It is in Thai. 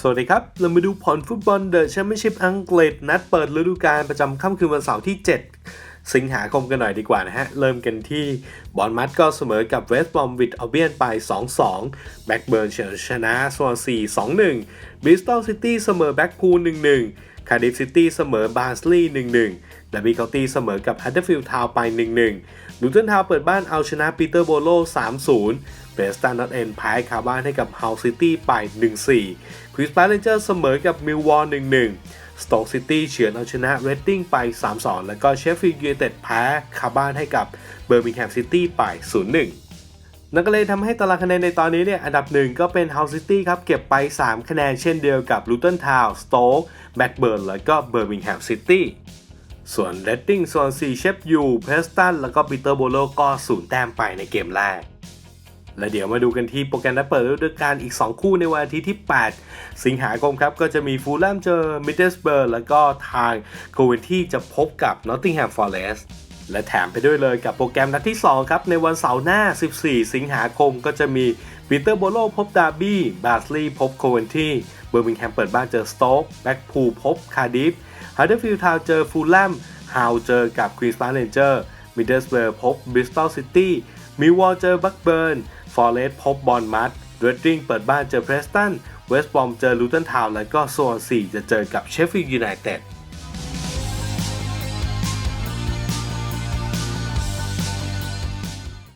สวัสดีครับ เรามาดูผลฟุตบอลเดอะแชมเปี้ยนชิพอังกฤษ นัดเปิดฤดูกาลประจำค่ำคืนวันเสาร์ที่ 7 สิงหาคมกันหน่อยดีกว่านะฮะ เริ่มกันที่บอลมัดก็เสมอกับเวสต์บอมวิดเอาเบียนไป 2-2 แบ็กเบิร์นชนะสวอนซี 2-1บริสตอลซิตี้เสมอแบ็กพูล 1-1 คาร์ดิฟซิตี้เสมอบาร์สลีย์1-1และบีเคาตี้เสมอกับฮัตเตอร์ฟิลด์ทาวน์ไป 1-1ลูเทนทาวเปิดบ้านเอาชนะปีเตอร์โบโล 3-0เบสตันนอตเอ็นแพ้คาบ้านให้กับเฮาซิตี้ไป 1-4คริสปาเลนเจอร์เสมอกับมิลวอล1-1สโต๊กซิตี้เฉือนเอาชนะเรดดิ้งไป 3-2 แล้วก็เชฟฟิลด์ยูไนเต็ดแพ้คาบ้านให้กับเบอร์มิงแฮมซิตี้ไป 0-1 นั่นก็เลยทำให้ตารางคะแนนในตอนนี้เนี่ยอันดับหนึ่งก็เป็น Hull City ครับ เก็บไป 3 คะแนนเช่นเดียวกับ Luton Town Stoke Blackburn แล้วก็ Birmingham City ส่วน Reading ส่วน4เชฟยูเพสตันแล้วก็ปีเตอร์โบโลก็ศูนย์แต้มไปในเกมแรก และเดี๋ยวมาดูกันที่โปรแกรมนัดเปิดฤดูกาลอีก 2 คู่ในวันอาทิตย์ที่ 8 สิงหาคมครับ ก็จะมีฟูลแลมเจอมิดเดิลสเบิร์แล้วก็ทางโคเวนที่จะพบกับนอตติงแฮมฟอร์เรสต์ และแถมไปด้วยเลยกับโปรแกรมนัดที่ 2 ครับ ในวันเสาร์หน้า 14 สิงหาคมก็จะมีปีเตอร์โบโลพบดาร์บี้ บาสลีย์พบโคเวนที่ เบอร์มิงแฮมเปิดบ้านเจอสโต๊ก แบ็กพูลพบคาร์ดิฟฮัตเตอร์ฟิลด์ทาวเจอฟูลแลมฮาวเจอกับควีนส์พาร์เรนเจอร์มิดเดิลสเบิร์พบบริสตอลซิตี้ มิลวอลเจอบัคเบิร์น ฟอร์เรสต์พบบอลมัดเรดดิ้งเปิดบ้านเจอเพรสตัน เวสต์บอมเจอลูตันทาวน์ แล้วก็โซน4จะเจอกับเชฟฟิลด์ยูไนเต็ด